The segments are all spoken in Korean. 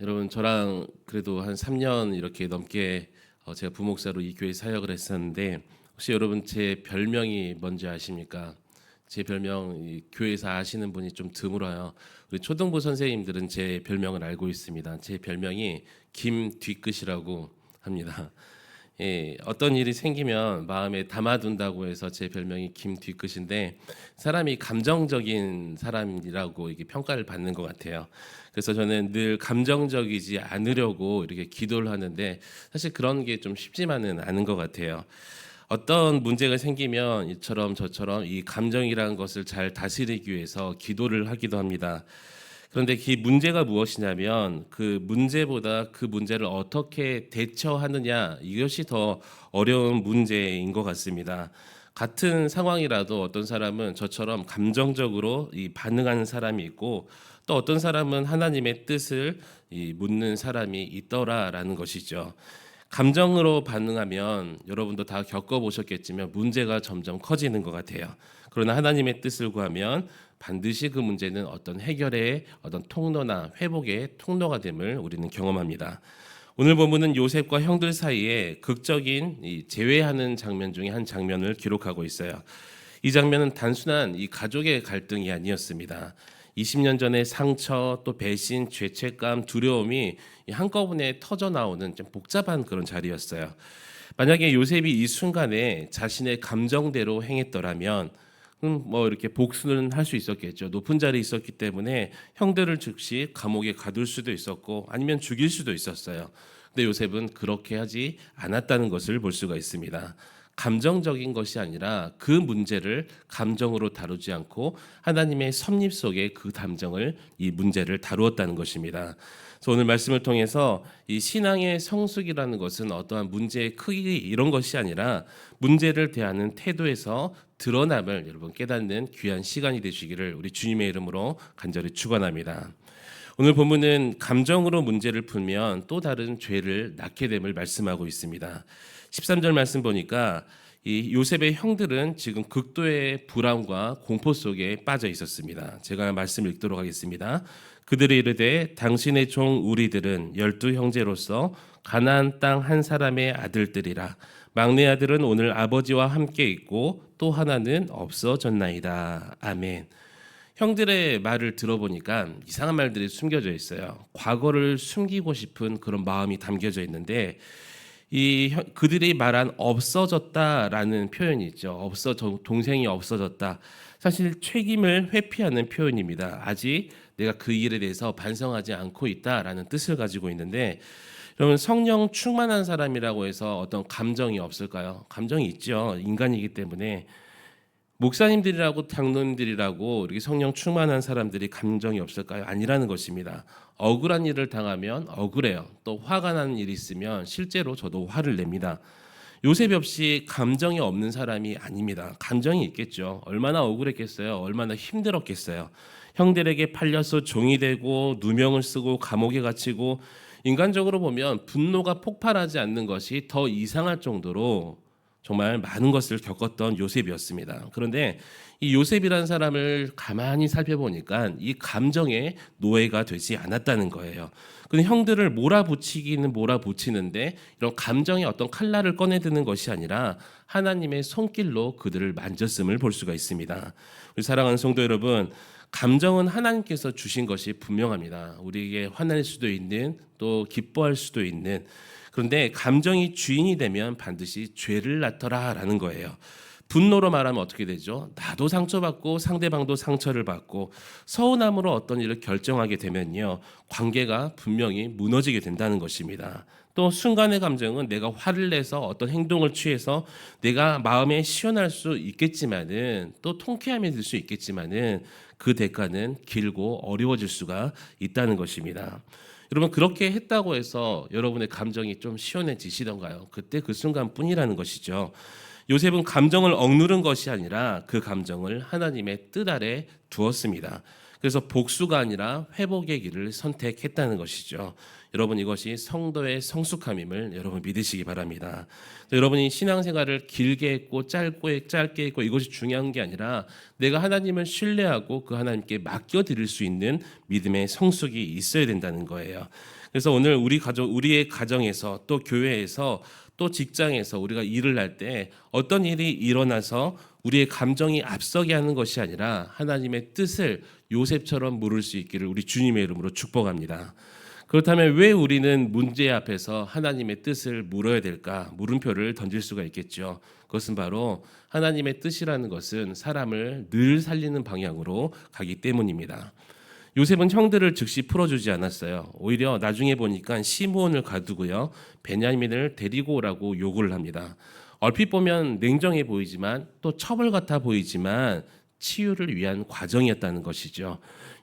여러분 저랑 그래도 한 3년 이렇게 넘게 어, 제가 부목사로 이 교회 사역을 했었는데 혹시 여러분 제 별명이 뭔지 아십니까? 제 별명 이 교회에서 아시는 분이 좀 드물어요. 우리 초등부 선생님들은 제 별명을 알고 있습니다. 제 별명이 김 뒤끝이라고 합니다. 예, 어떤 일이 생기면 마음에 담아둔다고 해서 제 별명이 김 뒤끝인데 사람이 감정적인 사람이라고 이게 평가를 받는 것 같아요. 그래서 저는 늘 감정적이지 않으려고 이렇게 기도를 하는데 사실 그런 게 좀 쉽지만은 않은 것 같아요. 어떤 문제가 생기면 이처럼 저처럼 이 감정이라는 것을 잘 다스리기 위해서 기도를 하기도 합니다. 그런데 그 문제가 무엇이냐면 그 문제보다 그 문제를 어떻게 대처하느냐 이것이 더 어려운 문제인 것 같습니다. 같은 상황이라도 어떤 사람은 저처럼 감정적으로 이 반응하는 사람이 있고 또 어떤 사람은 하나님의 뜻을 이 묻는 사람이 있더라라는 것이죠. 감정으로 반응하면 여러분도 다 겪어보셨겠지만 문제가 점점 커지는 것 같아요. 그러나 하나님의 뜻을 구하면 반드시 그 문제는 어떤 해결의 어떤 통로나 회복의 통로가 됨을 우리는 경험합니다. 오늘 본문은 요셉과 형들 사이에 극적인 이 재회하는 장면 중에 한 장면을 기록하고 있어요. 이 장면은 단순한 이 가족의 갈등이 아니었습니다. 20년 전의 상처, 또 배신, 죄책감, 두려움이 한꺼번에 터져 나오는 좀 복잡한 그런 자리였어요. 만약에 요셉이 이 순간에 자신의 감정대로 행했더라면 음, 뭐 이렇게 복수는 할 수 있었겠죠. 높은 자리에 있었기 때문에 형들을 즉시 감옥에 가둘 수도 있었고 아니면 죽일 수도 있었어요. 근데 요셉은 그렇게 하지 않았다는 것을 볼 수가 있습니다. 감정적인 것이 아니라 그 문제를 감정으로 다루지 않고 하나님의 섭립 속에 그 감정을 이 문제를 다루었다는 것입니다. 그래서 오늘 말씀을 통해서 이 신앙의 성숙이라는 것은 어떠한 문제의 크기 이런 것이 아니라 문제를 대하는 태도에서 드러남을 여러분 깨닫는 귀한 시간이 되시기를 우리 주님의 이름으로 간절히 축원합니다. 오늘 본문은 감정으로 문제를 풀면 또 다른 죄를 낳게 됨을 말씀하고 있습니다. 13절 말씀 보니까 이 요셉의 형들은 지금 극도의 불안과 공포 속에 빠져 있었습니다. 제가 말씀을 읽도록 하겠습니다. 그들이 이르되 당신의 종 우리들은 열두 형제로서 가나안 땅 한 사람의 아들들이라 막내 아들은 오늘 아버지와 함께 있고 또 하나는 없어졌나이다. 아멘. 형들의 말을 들어보니까 이상한 말들이 숨겨져 있어요. 과거를 숨기고 싶은 그런 마음이 담겨져 있는데 이 형- 그들이 말한 없어졌다라는 표현이 있죠. 없어 동생이 없어졌다. 사실 책임을 회피하는 표현입니다. 아직 내가 그 일에 대해서 반성하지 않고 있다라는 뜻을 가지고 있는데 여러분 성령 충만한 사람이라고 해서 어떤 감정이 없을까요? 감정이 있죠. 인간이기 때문에 목사님들이라고 장로님들이라고 이렇게 성령 충만한 사람들이 감정이 없을까요? 아니라는 것입니다. 억울한 일을 당하면 억울해요. 또 화가 나는 일이 있으면 실제로 저도 화를 냅니다. 요셉 없이 감정이 없는 사람이 아닙니다. 감정이 있겠죠. 얼마나 억울했겠어요. 얼마나 힘들었겠어요. 형들에게 팔려서 종이 되고 누명을 쓰고 감옥에 갇히고 인간적으로 보면 분노가 폭발하지 않는 것이 더 이상할 정도로 정말 많은 것을 겪었던 요셉이었습니다. 그런데 이 요셉이라는 사람을 가만히 살펴보니까 이 감정의 노예가 되지 않았다는 거예요. 근데 형들을 몰아붙이기는 몰아붙이는데 이런 감정의 어떤 칼날을 꺼내드는 것이 아니라 하나님의 손길로 그들을 만졌음을 볼 수가 있습니다. 우리 사랑하는 성도 여러분, 감정은 하나님께서 주신 것이 분명합니다. 우리에게 화날 수도 있는 또 기뻐할 수도 있는 그런데 감정이 주인이 되면 반드시 죄를 낳더라라는 거예요. 분노로 말하면 어떻게 되죠? 나도 상처받고 상대방도 상처를 받고 서운함으로 어떤 일을 결정하게 되면요. 관계가 분명히 무너지게 된다는 것입니다. 또 순간의 감정은 내가 화를 내서 어떤 행동을 취해서 내가 마음에 시원할 수 있겠지만은 또 통쾌함이 들 수 있겠지만은 그 대가는 길고 어려워질 수가 있다는 것입니다. 여러분 그렇게 했다고 해서 여러분의 감정이 좀 시원해지시던가요? 그때 그 순간뿐이라는 것이죠. 요셉은 감정을 억누른 것이 아니라 그 감정을 하나님의 뜻 아래 두었습니다. 그래서 복수가 아니라 회복의 길을 선택했다는 것이죠. 여러분 이것이 성도의 성숙함임을 여러분 믿으시기 바랍니다. 여러분이 신앙생활을 길게 했고 짧고 짧게 했고 이것이 중요한 게 아니라 내가 하나님을 신뢰하고 그 하나님께 맡겨 드릴 수 있는 믿음의 성숙이 있어야 된다는 거예요. 그래서 오늘 우리 가족, 우리의 가정에서 또 교회에서 또 직장에서 우리가 일을 할 때 어떤 일이 일어나서 우리의 감정이 앞서게 하는 것이 아니라 하나님의 뜻을 요셉처럼 물을 수 있기를 우리 주님의 이름으로 축복합니다. 그렇다면 왜 우리는 문제 앞에서 하나님의 뜻을 물어야 될까? 물음표를 던질 수가 있겠죠. 그것은 바로 하나님의 뜻이라는 것은 사람을 늘 살리는 방향으로 가기 때문입니다. 요셉은 형들을 즉시 풀어주지 않았어요. 오히려 나중에 보니까 시므온을 가두고요, 베냐민을 데리고 오라고 요구를 합니다. 얼핏 보면 냉정해 보이지만 또 처벌 같아 보이지만 치유를 위한 과정이었다는 것이죠.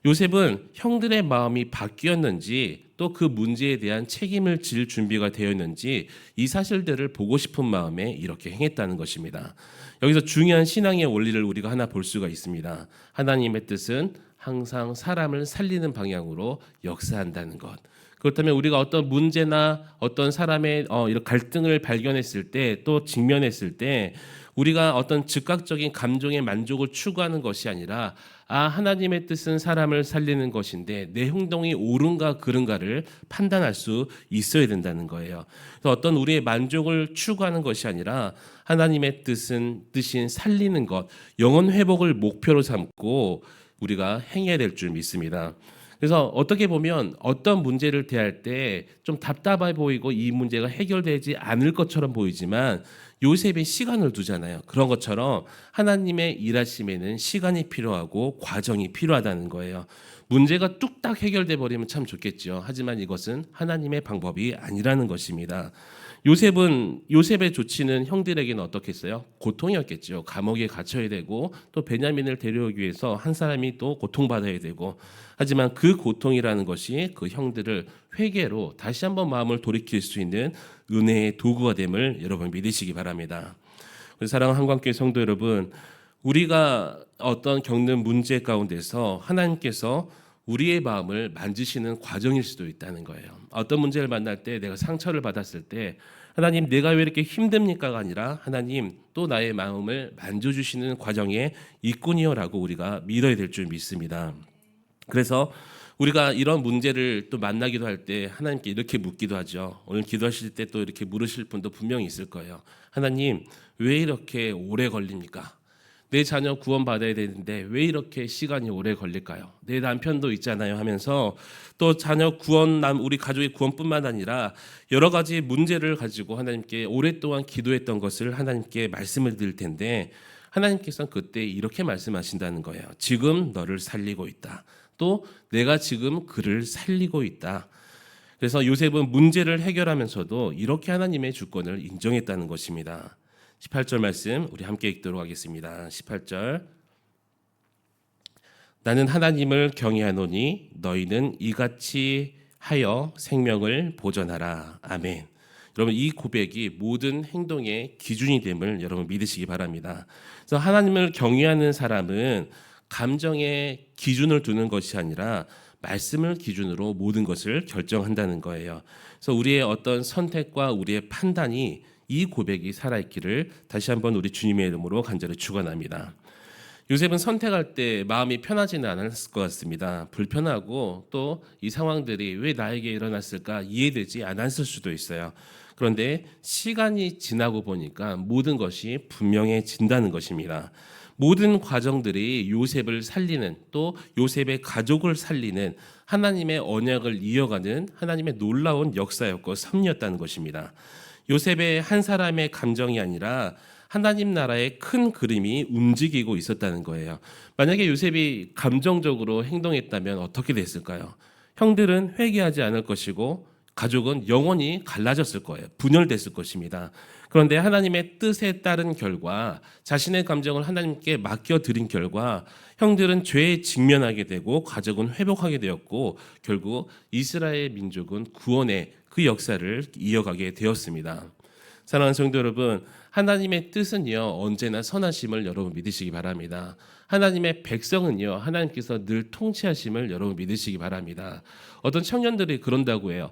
요셉은 형들의 마음이 바뀌었는지 또 그 문제에 대한 책임을 질 준비가 되었는지 이 사실들을 보고 싶은 마음에 이렇게 행했다는 것입니다. 여기서 중요한 신앙의 원리를 우리가 하나 볼 수가 있습니다. 하나님의 뜻은 항상 사람을 살리는 방향으로 역사한다는 것. 그렇다면 우리가 어떤 문제나 어떤 사람의 어, 이런 갈등을 발견했을 때 또 직면했을 때 우리가 어떤 즉각적인 감정의 만족을 추구하는 것이 아니라 아 하나님의 뜻은 사람을 살리는 것인데 내 행동이 옳은가 그른가를 판단할 수 있어야 된다는 거예요. 그래서 어떤 우리의 만족을 추구하는 것이 아니라 하나님의 뜻은 뜻인 살리는 것, 영혼 회복을 목표로 삼고 우리가 행해야 될 줄 믿습니다. 그래서 어떻게 보면 어떤 문제를 대할 때 좀 답답해 보이고 이 문제가 해결되지 않을 것처럼 보이지만 요셉이 시간을 두잖아요. 그런 것처럼 하나님의 일하심에는 시간이 필요하고 과정이 필요하다는 거예요. 문제가 뚝딱 해결돼 버리면 참 좋겠죠. 하지만 이것은 하나님의 방법이 아니라는 것입니다. 요셉은 요셉의 조치는 형들에게는 어떻겠어요? 고통이었겠죠. 감옥에 갇혀야 되고 또 베냐민을 데려오기 위해서 한 사람이 또 고통받아야 되고 하지만 그 고통이라는 것이 그 형들을 회개로 다시 한번 마음을 돌이킬 수 있는 은혜의 도구가 됨을 여러분 믿으시기 바랍니다. 사랑하는 한광교회 성도 여러분, 우리가 어떤 겪는 문제 가운데서 하나님께서 우리의 마음을 만지시는 과정일 수도 있다는 거예요. 어떤 문제를 만날 때 내가 상처를 받았을 때 하나님 내가 왜 이렇게 힘듭니까가 아니라 하나님 또 나의 마음을 만져주시는 과정에 있군요라고 우리가 믿어야 될 줄 믿습니다. 그래서 우리가 이런 문제를 또 만나기도 할 때 하나님께 이렇게 묻기도 하죠. 오늘 기도하실 때 또 이렇게 물으실 분도 분명히 있을 거예요. 하나님 왜 이렇게 오래 걸립니까? 내 자녀 구원 받아야 되는데 왜 이렇게 시간이 오래 걸릴까요? 내 남편도 있잖아요 하면서 또 자녀 구원 남 우리 가족의 구원뿐만 아니라 여러 가지 문제를 가지고 하나님께 오랫동안 기도했던 것을 하나님께 말씀을 드릴 텐데 하나님께서는 그때 이렇게 말씀하신다는 거예요. 지금 너를 살리고 있다. 또 내가 지금 그를 살리고 있다. 그래서 요셉은 문제를 해결하면서도 이렇게 하나님의 주권을 인정했다는 것입니다. 18절 말씀 우리 함께 읽도록 하겠습니다. 18절 나는 하나님을 경외하노니 너희는 이같이 하여 생명을 보존하라. 아멘. 여러분 이 고백이 모든 행동의 기준이 됨을 여러분 믿으시기 바랍니다. 그래서 하나님을 경외하는 사람은 감정의 기준을 두는 것이 아니라 말씀을 기준으로 모든 것을 결정한다는 거예요. 그래서 우리의 어떤 선택과 우리의 판단이 이 고백이 살아있기를 다시 한번 우리 주님의 이름으로 간절히 축원합니다. 요셉은 선택할 때 마음이 편하지는 않았을 것 같습니다. 불편하고 또 이 상황들이 왜 나에게 일어났을까 이해되지 않았을 수도 있어요. 그런데 시간이 지나고 보니까 모든 것이 분명해진다는 것입니다. 모든 과정들이 요셉을 살리는 또 요셉의 가족을 살리는 하나님의 언약을 이어가는 하나님의 놀라운 역사였고 섭리였다는 것입니다. 요셉의 한 사람의 감정이 아니라 하나님 나라의 큰 그림이 움직이고 있었다는 거예요. 만약에 요셉이 감정적으로 행동했다면 어떻게 됐을까요? 형들은 회개하지 않을 것이고 가족은 영원히 갈라졌을 거예요. 분열됐을 것입니다. 그런데 하나님의 뜻에 따른 결과 자신의 감정을 하나님께 맡겨 드린 결과 형들은 죄에 직면하게 되고 가족은 회복하게 되었고 결국 이스라엘 민족은 구원의 그 역사를 이어가게 되었습니다. 사랑하는 성도 여러분, 하나님의 뜻은요 언제나 선하심을 여러분 믿으시기 바랍니다. 하나님의 백성은요 하나님께서 늘 통치하심을 여러분 믿으시기 바랍니다. 어떤 청년들이 그런다고 해요.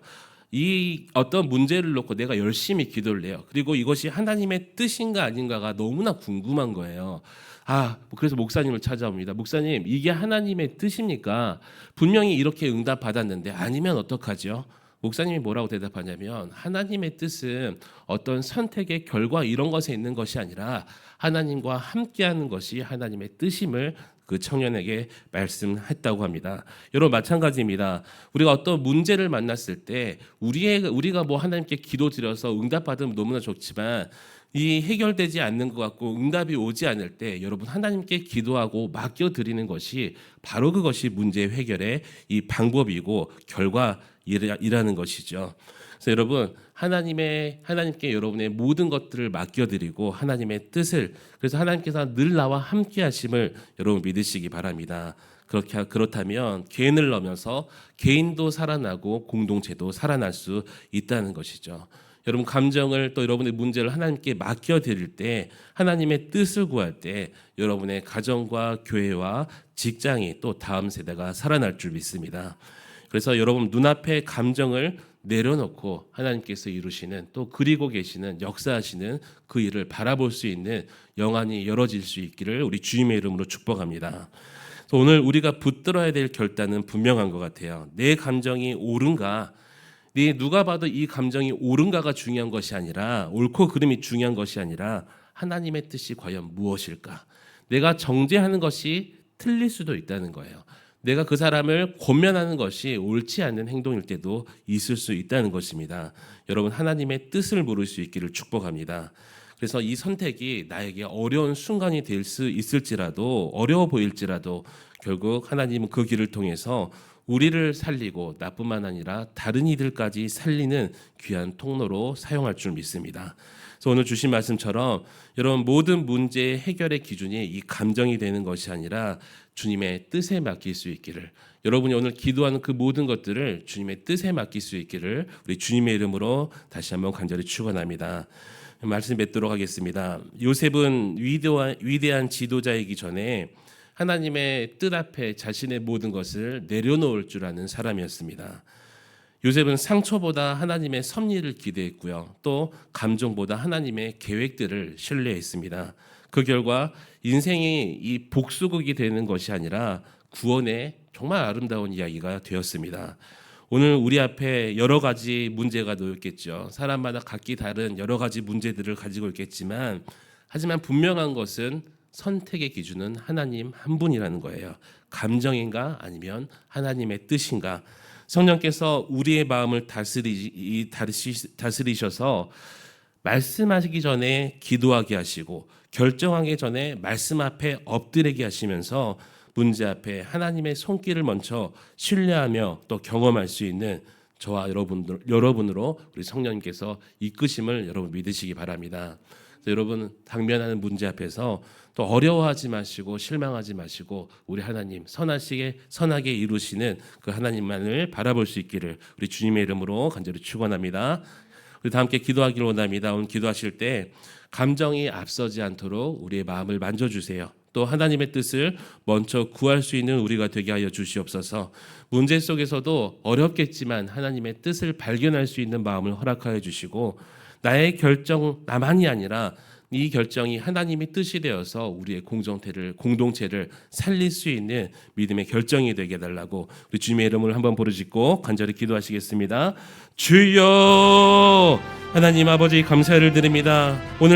이 어떤 문제를 놓고 내가 열심히 기도를 해요. 그리고 이것이 하나님의 뜻인가 아닌가가 너무나 궁금한 거예요. 아, 그래서 목사님을 찾아옵니다. 목사님, 이게 하나님의 뜻입니까? 분명히 이렇게 응답 받았는데 아니면 어떡하죠? 목사님이 뭐라고 대답하냐면 하나님의 뜻은 어떤 선택의 결과 이런 것에 있는 것이 아니라 하나님과 함께하는 것이 하나님의 뜻임을 그 청년에게 말씀했다고 합니다. 여러분 마찬가지입니다. 우리가 어떤 문제를 만났을 때 우리의 우리가 뭐 하나님께 기도드려서 응답받으면 너무나 좋지만 이 해결되지 않는 것 같고 응답이 오지 않을 때 여러분 하나님께 기도하고 맡겨 드리는 것이 바로 그것이 문제 해결의 이 방법이고 결과 이라는 것이죠. 그래서 여러분 하나님의 하나님께 여러분의 모든 것들을 맡겨 드리고 하나님의 뜻을 그래서 하나님께서 늘 나와 함께 하심을 여러분 믿으시기 바랍니다. 그렇게 그렇다면 개인을 넘어서 개인도 살아나고 공동체도 살아날 수 있다는 것이죠. 여러분 감정을 또 여러분의 문제를 하나님께 맡겨 드릴 때 하나님의 뜻을 구할 때 여러분의 가정과 교회와 직장이 또 다음 세대가 살아날 줄 믿습니다. 그래서 여러분 눈앞에 감정을 내려놓고 하나님께서 이루시는 또 그리고 계시는 역사하시는 그 일을 바라볼 수 있는 영안이 열어질 수 있기를 우리 주님의 이름으로 축복합니다. 오늘 우리가 붙들어야 될 결단은 분명한 것 같아요. 내 감정이 옳은가? 네 누가 봐도 이 감정이 옳은가가 중요한 것이 아니라 옳고 그름이 중요한 것이 아니라 하나님의 뜻이 과연 무엇일까? 내가 정죄하는 것이 틀릴 수도 있다는 거예요. 내가 그 사람을 권면하는 것이 옳지 않는 행동일 때도 있을 수 있다는 것입니다. 여러분 하나님의 뜻을 물을 수 있기를 축복합니다. 그래서 이 선택이 나에게 어려운 순간이 될 수 있을지라도 어려워 보일지라도 결국 하나님은 그 길을 통해서 우리를 살리고 나뿐만 아니라 다른 이들까지 살리는 귀한 통로로 사용할 줄 믿습니다. 그래서 오늘 주신 말씀처럼 여러분 모든 문제 해결의 기준이 이 감정이 되는 것이 아니라 주님의 뜻에 맡길 수 있기를 여러분이 오늘 기도하는 그 모든 것들을 주님의 뜻에 맡길 수 있기를 우리 주님의 이름으로 다시 한번 간절히 축원합니다. 말씀 맺도록 하겠습니다. 요셉은 위대한, 위대한 지도자이기 전에 하나님의 뜻 앞에 자신의 모든 것을 내려놓을 줄 아는 사람이었습니다. 요셉은 상처보다 하나님의 섭리를 기대했고요. 또 감정보다 하나님의 계획들을 신뢰했습니다. 그 결과 인생이 이 복수극이 되는 것이 아니라 구원의 정말 아름다운 이야기가 되었습니다. 오늘 우리 앞에 여러 가지 문제가 놓였겠죠. 사람마다 각기 다른 여러 가지 문제들을 가지고 있겠지만 하지만 분명한 것은 선택의 기준은 하나님 한 분이라는 거예요. 감정인가 아니면 하나님의 뜻인가. 성령께서 우리의 마음을 다스리, 다스리, 다스리 셔서 말씀하시기 전에 기도하게 하시고 결정하기 전에 말씀 앞에 엎드리게 하시면서 문제 앞에 하나님의 손길을 먼저 신뢰하며 또 경험할 수 있는 저와 여러분들 여러분으로 우리 성령님께서 이끄심을 여러분 믿으시기 바랍니다. 여러분 당면하는 문제 앞에서 또 어려워하지 마시고 실망하지 마시고 우리 하나님 선하시게 선하게 이루시는 그 하나님만을 바라볼 수 있기를 우리 주님의 이름으로 간절히 축원합니다. 우리 다 함께 기도하기를 원합니다. 오늘 기도하실 때 감정이 앞서지 않도록 우리의 마음을 만져 주세요. 또 하나님의 뜻을 먼저 구할 수 있는 우리가 되게 하여 주시옵소서. 문제 속에서도 어렵겠지만 하나님의 뜻을 발견할 수 있는 마음을 허락하여 주시고 나의 결정 나만이 아니라 이 결정이 하나님의 뜻이 되어서 우리의 공정태를 공동체를 살릴 수 있는 믿음의 결정이 되게 해달라고 우리 주님의 이름을 한번 부르짖고 간절히 기도하시겠습니다. 주여 하나님 아버지 감사를 드립니다. 오늘